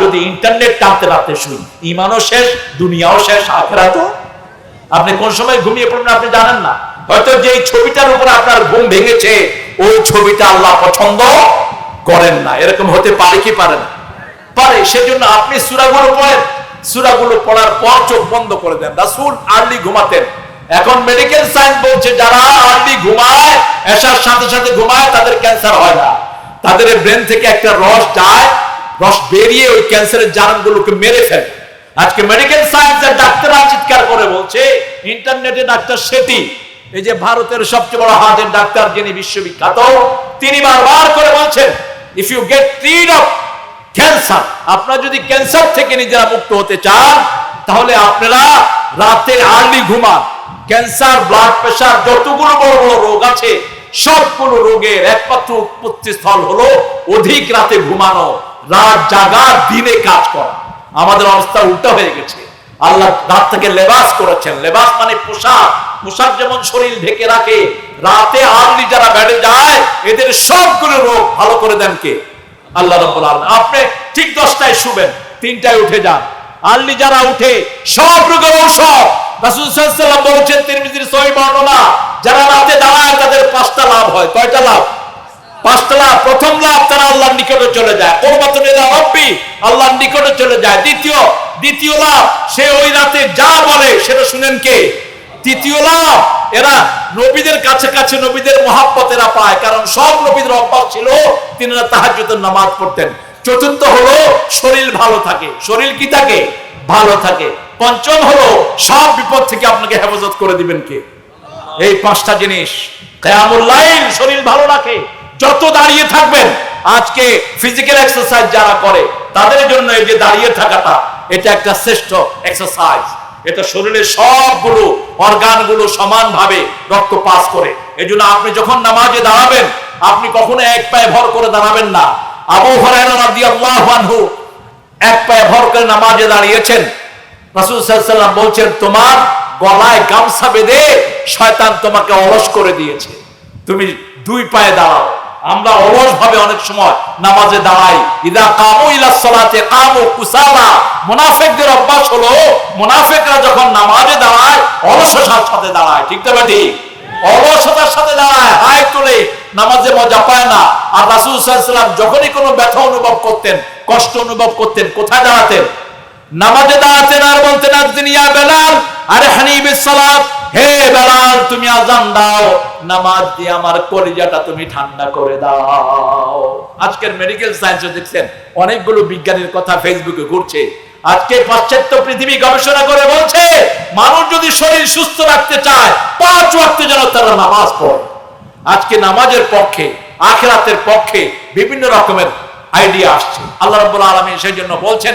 যদি ইন্টারনেট টানতে টানতে শুই ইমানও শেষ, দুনিয়াও শেষ আখেরা তো আপনি কোন সময় ঘুমিয়ে পড়বেন আপনি জানেন না। হয়তো যে ছবিটার উপরে আপনার ঘুম ভেঙেছে, ওই ছবিটা আল্লাহ পছন্দ করেন না। এরকম হতে পারে কি পারে না? পারে, সেজন্য আপনি সুরাগুলো পড়েন। সুরাগুলো পড়ার পর চোখ বন্ধ করে দেন। রাসূল আর্লি ঘুমাতেন। এখন মেডিকেল সায়েন্স বলছে, যারা আর্লি ঘুমায়, এসার সাথে সাথে ঘুমায়, তাদের ক্যান্সার হয় না। তাদের ব্রেন থেকে একটা রস যায় রস বেরিয়ে ওই ক্যান্সারের জার্মগুলোকে মেরে ফেলে। আজকে মেডিকেল সায়েন্সের ডাক্তাররা চিৎকার করে বলছে, ইন্টারনেটে ডাক্তার সেটি। এই যে ভারতের সবচেয়ে বড় হার্টের ডাক্তার যিনি বিশ্ববিখ্যাত, তিনি বারবার করে বলছেন if you get rid of cancer আপনারা যদি ক্যান্সার থেকে নিজেরা মুক্ত হতে চান, তাহলে আপনারা রাতে আর্লি ঘুমান। ক্যান্সার ব্লাড প্রেশার যতগুলো বড় বড় রোগ আছে, সবগুলো রোগের একমাত্র উৎপত্তি স্থল হলো অধিক রাতে ঘুমানো। রাত জাগা দিনে কাজ করা। আমাদের অবস্থা উল্টা হয়ে গেছে। আল্লাহ রাত থেকে লেবাস করেছেন। লেবাস মানে পোশাক। পোশাক যেমন শরীর ঢেকে রাখে, রাতে আর্লি যারা বেড়ে যায়, এদের সবগুলো রোগ ভালো করে দেন কে? আল্লাহ রাব্বুল আলামিন। আপনি ঠিক দশটায় শুবেন, তিনটায় উঠে যান। আর্লি যারা উঠে, সব রোগের ঔষধ। বলেছেন, তিরমিজির সহিহ বর্ণনা, যারা রাতে দাঁড়ায়, তাদের পাঁচটা লাভ হয়। কয়টা লাভ? পাঁচটা লাভ প্রথম লাভ তারা আল্লাহর নিকটে চলে যায়। কোরবাতুল ইলা রাব্বি, আল্লাহর নিকটে চলে যায়। দ্বিতীয় দ্বিতীয় লাভ সে ওই রাতে যা বলে, সেটা শুনেন কে? তৃতীয় লাভ এরা নবীদের কাছে কাছে নবীদের মহাব্বত এরা পায়, কারণ সব নবীদের অভ্যাস ছিল নামাজ পড়তেন। চতুর্থ হলো, শরীর ভালো থাকে। শরীর কি থাকে? ভালো থাকে। পঞ্চম হলো, সব বিপদ থেকে আপনাকে হেফাজত করে দিবেন কে? এই পাঁচটা জিনিস। শরীর ভালো রাখে। যত দাঁড়িয়ে থাকবেন, আজকে ফিজিক্যাল এক্সারসাইজ যারা করে, তাদের জন্য এই যে দাঁড়িয়ে থাকাটা, এটা একটা শ্রেষ্ঠ এক্সারসাইজ এটা শরীরের সবগুলো অর্গানগুলো সমানভাবে রক্ত পাস করে। এই আপনি যখন নামাজে দাঁড়াবেন, আপনি কখনো এক পায়ে ভর করে দাঁড়াবেন না। আবু আনহু এক পায়ে ভর করে নামাজে দাঁড়িয়েছেন। রাসূল সাল্লাল্লাহু বলছেন, তোমার গলায় গামছা বেঁধে শয়তান তোমাকে অলস করে দিয়েছে। তুমি দুই পায়ে দাঁড়াও। আমরা অলস ভাবে অনেক সময় নামাজে দাঁড়াই। ইদা কামু ইলা কামু কুসালা। অভ্যাস হলো, মুনাফিকরা যখন নামাজে দাঁড়ায়, অলসতার সাথে দাঁড়ায়। ঠিক তো ঠিক অলসতার সাথে দাঁড়ায় হাই তুলে, নামাজে মজা পায় না। আর রাসূল যখনই কোনো ব্যথা অনুভব করতেন, কষ্ট অনুভব করতেন, কোথায় দাঁড়াতেন? নামাজে আর সালাত, হে বেলাল, তুমি আজান দাও, নামাজ দিয়ে আমার কলিজাটা তুমি ঠান্ডা করে দাও। আজকের মেডিকেল দেখছেন, অনেকগুলো বিজ্ঞানীর কথা ফেসবুকে ঘুরছে। আজকে পাশ্চাত্য পৃথিবী গবেষণা করে বলছে, মানুষ যদি শরীর সুস্থ রাখতে চায়, পাঁচ ওয়াক্ত যেন তারা নামাজ পড়ে। আজকে নামাজের পক্ষে, আখেরাতের পক্ষে বিভিন্ন রকমের আইডিয়া আসছে। আল্লাহ রাব্বুল আলামিন সেই জন্য বলছেন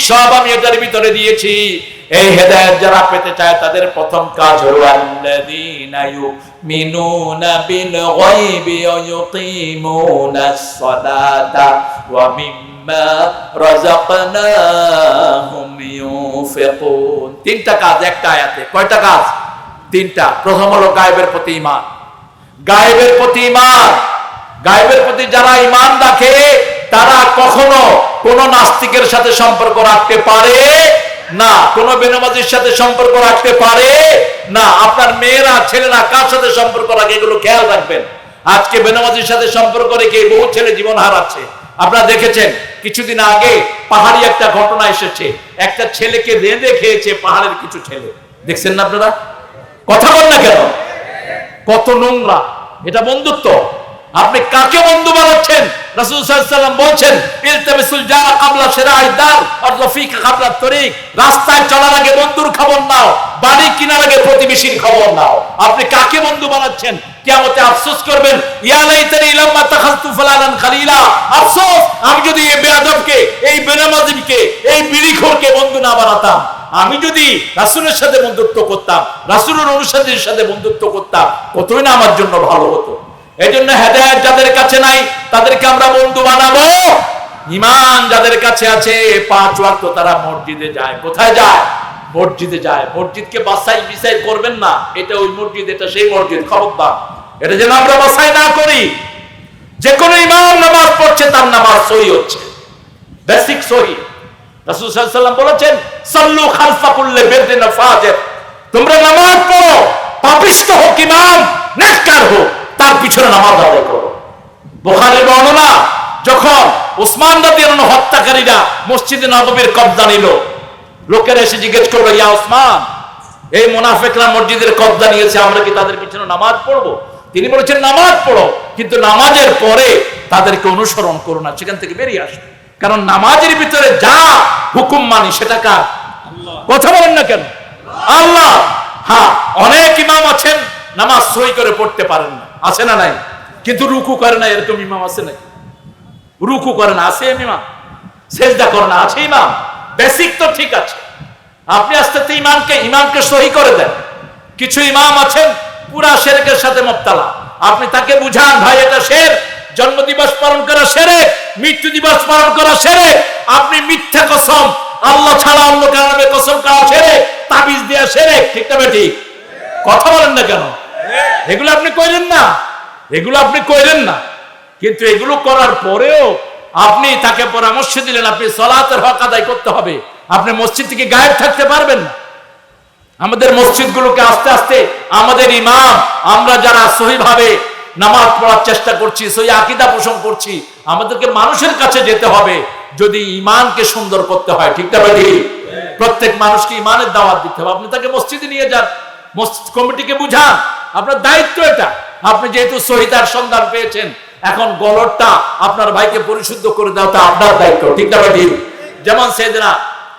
সব আমি এটার ভিতরে দিয়েছি। এই হেদায়েত যারা পেতে চায় তাদের প্রথম কাজ হলো, আল্লাযীনা বিল গায়বি ওয়া ওয়া মিম্মা রাযাকনাহুম ইউনফিকুন। তিনটা কাজ, একটা আয়াতে। কয়টা কাজ? তিনটা। প্রথম হলো গায়েবের প্রতি ঈমান। গায়েবের প্রতি ঈমান। গায়েবের প্রতি যারা ঈমান রাখে তারা কখনো কোন নাস্তিকের সাথে সম্পর্ক রাখতে পারে না, কোন বেনামাজির সাথে সম্পর্ক রাখতে পারে না। আপনার মেয়েরা, ছেলেরা কার সাথে সম্পর্ক রাখে এগুলো খেয়াল রাখবেন। আজকে বেনামাজির সাথে সম্পর্ক রেখে বহু ছেলে জীবন হারাচ্ছে। আপনারা দেখেছেন, কিছুদিন আগে পাহাড়ি একটা ঘটনা এসেছে। একটা ছেলেকে রেঁধে খেয়েছে পাহাড়ের কিছু ছেলে। দেখছেন না আপনারা? কথা বল না কেন? কত নোংরা। এটা বন্ধুত্ব। আপনি কাকে বন্ধু বানাচ্ছেন? বলছেন রাস্তায় চলার আগে বন্ধুর খবর নাও, বাড়ি আগে প্রতিবেশীর খবর নাও। আপনি কাকে বন্ধু বানাচ্ছেন? আফসোস আমি যদি এই এই বিড়িখোরকে বন্ধু না বানাতাম, আমি যদি রাসূলের সাথে বন্ধুত্ব করতাম, রাসূলের অনুসারীদের সাথে বন্ধুত্ব করতাম, কতই না আমার জন্য ভালো হতো। এই জন্য হেদায়ত যাদের কাছে নাই, তাদেরকে আমরা বন্ধু বানাবো। ইমান যাদের কাছে আছে, পাঁচ ওয়াক্ত তারা মসজিদে যায়। কোথায় যায়? মসজিদে যায়। মসজিদকে বাসাই বিসাই করবেন না। এটা ওই মসজিদ, এটা সেই মসজিদ। খবরদার। এটা যেন আমরা বাসাই না করি। যে কোনো ইমাম নামাজ পড়ছে, তার নামাজ সহি হচ্ছে। বেসিক সহি। রাসূল সাল্লাল্লাহু বলেছেন, সাল্লু খালফা কুল্লি বিরদিন ফাজির। তোমরা নামাজ পড়ো। পাপিষ্ট হোক ইমাম, নেককার হোক। তার পিছনে নামাজ আদায় করো। বুখারীর বর্ণনা যখন ওসমান রাদিয়াল্লাহু হত্যাকারীরা মসজিদে নববীর কবজা নিল লোকেরা এসে জিজ্ঞেস করল ইয়া ওসমান এই মুনাফিকরা মসজিদের কবজা নিয়েছে আমরা কি তাদের পিছনে নামাজ পড়ব? তিনি বলেছেন নামাজ পড়ো কিন্তু নামাজের পরে তাদেরকে অনুসরণ করো না সেখান থেকে বেরিয়ে আসো। কারণ নামাজের ভিতরে যা হুকুম মানি সেটা কার? কথা বলেন না কেন? আল্লাহ। হ্যাঁ অনেক ইমাম আছেন নামাজ সই করে পড়তে পারেন না। আছে না নাই? কিন্তু রুকু করে না, এরকম ইমাম আছে নাকি রুকু করে না, আছে ইমাম? সেজদা করে না, আছে ইমাম? বেসিক তো ঠিক আছে। আপনি আস্তে আস্তে ইমামকে ইমামকে সহি করে দেন। কিছু ইমাম আছেন, পুরা শেরেকের সাথে মুক্তালা আপনি তাকে বুঝান, ভাই, এটা শের। জন্ম দিবস পালন করা সেরে মৃত্যু দিবস পালন করা সেরে আপনি মিথ্যা কসম, আল্লাহ ছাড়া অন্য কারণে কসম করা সেরে তাবিজ দেয়া সেরে ঠিক না ঠিক কথা বলেন না কেন? এগুলো আপনি কইলেন না। এগুলো আপনি কইলেন না। কিন্তু এগুলো করার পরেও আপনি তাকে পরামর্শ দিলেন, আপনি সলাতের হক আদায় করতে হবে। আপনি মসজিদ থেকে গায়েব থাকতে পারবেন না। আমাদের মসজিদগুলোকে আস্তে আস্তে আমাদের ইমাম, আমরা যারা সহিভাবে নামাজ পড়ার চেষ্টা করছি, সহি আকিদা পোষণ করছি, আমাদেরকে মানুষের কাছে যেতে হবে। যদি ইমানকে সুন্দর করতে হয়, ঠিক না প্রত্যেক মানুষকে ইমানের দাওয়াত দিতে হবে। আপনি তাকে মসজিদে নিয়ে যান। কমিটিকে বুঝান। আপনার দায়িত্ব এটা। আপনি যেহেতু সহিতার সন্ধান পেয়েছেন, এখন গলরটা আপনার ভাইকে পরিশুদ্ধ করে দাও, তা আপনার দায়িত্ব, ঠিক না ভাই যেমন সেদিনা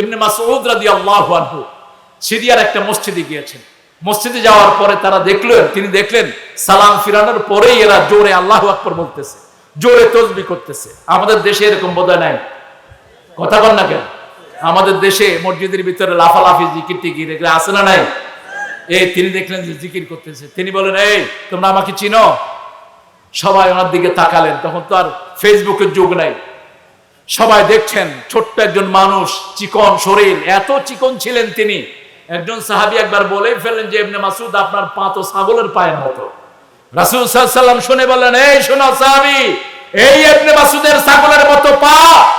ইবনে মাসউদ রাদিয়াল্লাহু আনহু সিরিয়ার একটা মসজিদে গিয়েছেন। মসজিদে যাওয়ার পরে তারা দেখলেন, তিনি দেখলেন সালাম ফিরানোর পরেই এরা জোরে আল্লাহ আকবর বলতেছে, জোরে তসবি করতেছে। আমাদের দেশে এরকম বোধহয় নাই। কথা বল না কেন? আমাদের দেশে মসজিদের ভিতরে লাফালাফি জিকির টিকির এগুলো আছে না নাই? এই তিনি দেখলেন যে জিকির করতেছে। তিনি বলেন, এই, তোমরা আমাকে চিনো? সবাই ওনার দিকে তাকালেন। তখন তো আর ফেসবুকের যুগ নাই। সবাই দেখছেন, ছোট্ট একজন মানুষ, চিকন শরীর, এত চিকন ছিলেন তিনি। একজন সাহাবি একবার বলেই ফেলেন যে এমনি মাসুদ আপনার পা তো ছাগলের পায়ের মতো। রাসুল সাল্লাম শুনে বললেন, এই শোনো সাহাবি, এই এমনি মাসুদের ছাগলের মতো পা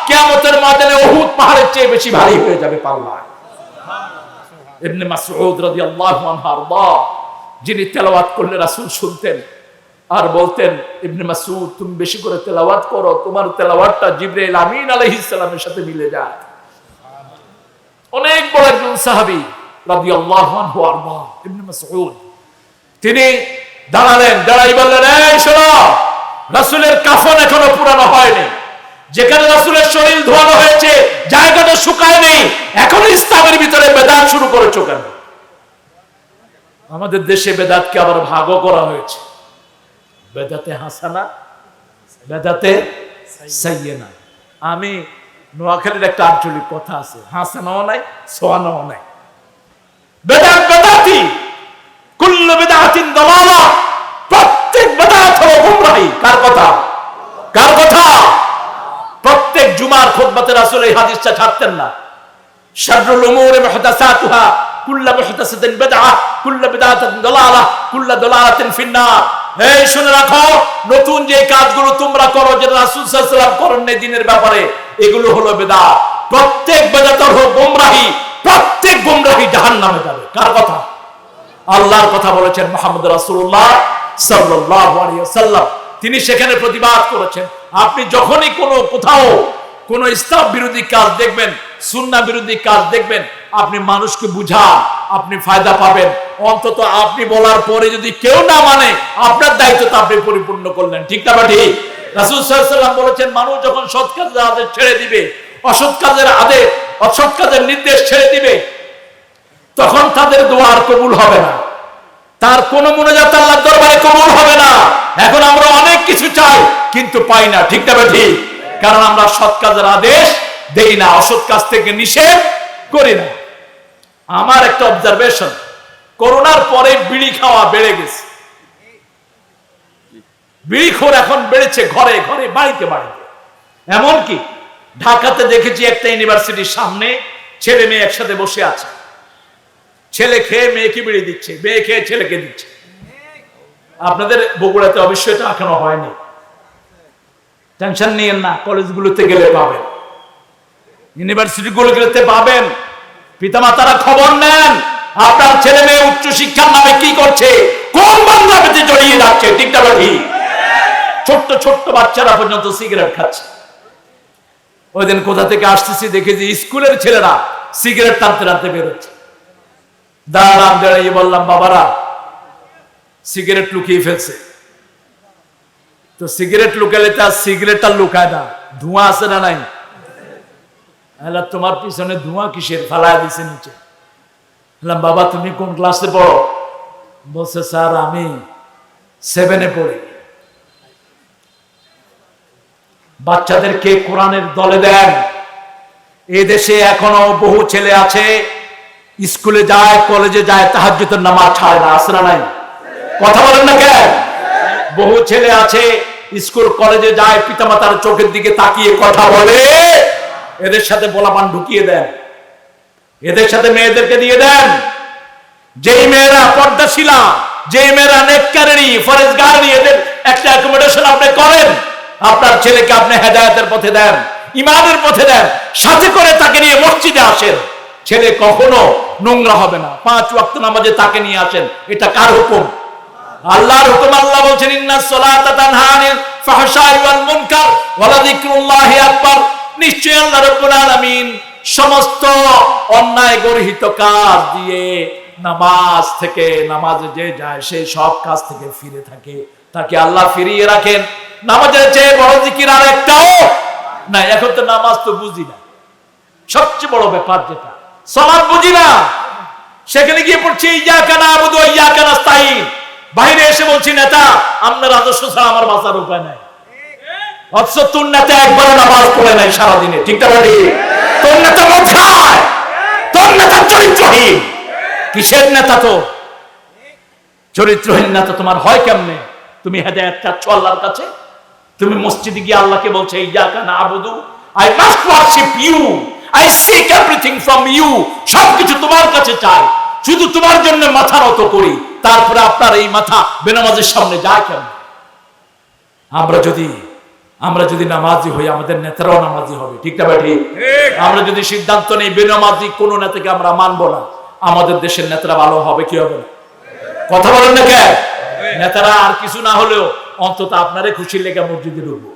কেমতের ময়দানে অহুত পাহাড়ের চেয়ে বেশি ভারী হয়ে যাবে পাল্লা আরদা, যিনি তেলাওয়াত করলে শুনতেন আর বলতেন, ইবনে তুমি বেশি করে তেলাওয়াত করো, তোমার তেলাওয়াতটা আমিন সাথে মিলে যায়। অনেক বড় একজন সাহাবী রাদিয়াল্লাহু আনহু ইবনে মাসউদ, তিনি দাঁড়ালেন দাঁড়াই বললেন এই শোনো, রাসূলের কাফন এখনও পুরানো হয়নি। যেখানে রাসূলের শরীর ধোয়ানো হয়েছে জায়গাটা শুকায় নেই এখনও ইসলামের ভিতরে বেদাত শুরু করেছ কেন? আমাদের দেশে বেদাতকে আবার ভাগও করা হয়েছে। বেদাতে হাসানা, বেদাতে সাইয়েনা। আমি নোয়াখালীর একটা আঞ্চলিক কথা আছে, হাসানাও নাই, সোয়ানাও নাই। বেদাত বেদাতি, কুল্লু বেদাতিন দালালা, প্রত্যেক বেদাত হলো গুমরাহি। কার কথা? কার কথা? এই হাদিসটা ছাড়তেন না। শাররুল মুহদাসাতুহা মুহদাসাতিন কুল্লু বিদআতিন দালালা দালালাতিন ফিন্নার। এই শুনে রাখো, নতুন যে কাজগুলো তোমরা করো রাসূল সাল্লাল্লাহু আলাইহি দিনের ব্যাপারে, এগুলো হলো প্রত্যেক হলো গুমরাহি, প্রত্যেক গুমরাহি জাহান্নামে যাবে। কার কথা? আল্লাহর কথা বলেছেন রাসূলুল্লাহ সাল্লাল্লাহু আলাইহি তিনি সেখানে প্রতিবাদ করেছেন। আপনি যখনই কোনো কোথাও কোন ইসলাম বিরোধী কাজ দেখবেন সুন্নাহ বিরোধী কাজ দেখবেন, আপনি মানুষকে বুঝান, আপনি ফায়দা পাবেন। অন্তত আপনি বলার পরে যদি কেউ না মানে আপনার দায়িত্ব তো আপনি পরিপূর্ণ করলেন, ঠিক না বা ঠিক? রাসূল ওয়াসাল্লাম বলেছেন, মানুষ যখন সৎ আদেশ ছেড়ে দিবে, অসৎ কাজের আদেশ, অসৎ কাজের নির্দেশ ছেড়ে দিবে, তখন তাদের দোয়া আর কবুল হবে না। তার কোন মনোজাত আল্লাহ দরবারে কবুল হবে না। এখন আমরা অনেক কিছু চাই, কিন্তু পাই না, ঠিক না বা ঠিক? কারণ আমরা সৎ কাজের আদেশ দেই না, অসৎ কাজ থেকে নিষেধ করি না। আমার একটা অবজারভেশন করোনার পরে বিড়ি খাওয়া বেড়ে গেছে। বিড়িখোর এখন বেড়েছে ঘরে ঘরে, বাড়িতে বাড়িতে। এমনকি ঢাকাতে দেখেছি একটা ইউনিভার্সিটির সামনে ছেলে মেয়ে একসাথে বসে আছে। ছেলে খেয়ে মেয়েকে বিড়ি দিচ্ছে, মেয়ে খেয়ে ছেলেকে দিচ্ছে। আপনাদের বগুড়াতে অবশ্যই এটা এখনও হয়নি। টেনশন নিয়েন না, কলেজগুলোতে গেলে পাবেন। ইউনিভার্সিটি গুলোতে পাবেন। পিতামাতারা খবর নেন, আপনার ছেলে মেয়ে উচ্চ শিক্ষার নামে কি করছে, কোন বাংলাতে জড়িয়ে যাচ্ছে ঠিকটা ঠিক ছোট্ট ছোট্ট বাচ্চারা পর্যন্ত সিগারেট খাচ্ছে। ওই দিন কোথা থেকে আসতেছি দেখেছি স্কুলের ছেলেরা সিগারেট টানতে টানতে বেরোচ্ছে। দাঁড়ালাম, দাঁড়িয়ে বললাম, বাবারা, সিগারেট লুকিয়ে ফেলছে। তো সিগারেট লুকালে তার সিগারেটটা লুকায় না। ধোঁয়া আছে না নাই? এলা তোমার পিছনে ধোঁয়া কিসের? ফালায় দিছে নিচে। বললাম বাবা, তুমি কোন ক্লাসে পড়ো? বলছে, স্যার, আমি সেভেনে পড়ি। বাচ্চাদেরকে কোরআনের দলে দেন? এ দেশে এখনও বহু ছেলে আছে, স্কুলে যায়, কলেজে যায়, তাহাজ্জুদের নামাজ ছাড়ে না আসে না নাই? কথা বলেন না কেন? বহু ছেলে আছে, স্কুল, কলেজে যায়, পিতামাতার চোখের দিকে তাকিয়ে কথা বলে। এদের সাথে বলাপান ঢুকিয়ে দেন। এদের সাথে মেয়েদেরকে দিয়ে দেন। যেই মেয়েরা পর্দাশীলা যেই মেয়েরা নেককারেরই ফরেজগারেরই এদের একটা অ্যাকোমোডেশন আপনি করেন, আপনার ছেলেকে আপনি হেদায়তের পথে দেন, ইমানের পথে দেন, সাথে করে তাকে নিয়ে মসজিদে আসেন। ছেলে কখনো নোংরা হবে না। পাঁচ ওয়াক্ত নামাজে তাকে নিয়ে আসেন। এটা কার হুকুম? আল্লাহর হুকুম আল্লাহ বলছেন ইন্নাস সালাতা তানহা আনিল ফাহশাই ওয়াল মুনকার ওয়া লাযিকরুল্লাহি আকবার। নিশ্চয়ই আল্লাহ রাব্বুল আলামিন সমস্ত অন্যায় গর্হিত কাজ দিয়ে নামাজ থেকে নামাজে যে যায় সেই সব কাজ থেকে ফিরে থাকে। তাকে আল্লাহ ফিরিয়ে রাখেন। নামাজের চেয়ে বড় জিকির আর একটাও না এখন তো নামাজ তো বুঝি না। সবচেয়ে বড় ব্যাপার যেটা সলাপ বুঝি না। সেখানে গিয়ে পড়ছি ইয়া কানা আবুদু ইয়া কানা স্তাইন বাইরে এসে বলছি, নেতা, আপনার আদর্শ ছাড়া আমার বাঁচার উপায় নাই। অথচ তোর নেতা একবার নামাজ পড়ে নাই সারাদিনে। ঠিক না বাড়ি তোর নেতা কোথায় তোর নেতা চরিত্রহীন। কিসের নেতা তো চরিত্রহীন নেতা তোমার হয় কেমনে? তুমি হেদায়ত চাচ্ছ আল্লাহর কাছে? তুমি মসজিদে গিয়ে আল্লাহকে বলছে ইয়া কানা আবুদু I must worship you I seek everything from you সবকিছু তোমার কাছে চাই। শুধু তোমার জন্য মাথা নত করি তারপরে আপনার এই মাথা বেনামাজের সামনে যায় কেন? আমরা যদি আমরা যদি নামাজি হই আমাদের নেতারাও নামাজি হবে ঠিক না ভাই আমরা যদি সিদ্ধান্ত নেই বেনামাজি কোন নেতাকে আমরা মানবো না আমাদের দেশের নেতারা ভালো হবে কি হবে না? কথা বলেন না কে? নেতারা আর কিছু না হলেও অন্তত আপনারে খুশি লেগে মসজিদে ঢুকবো।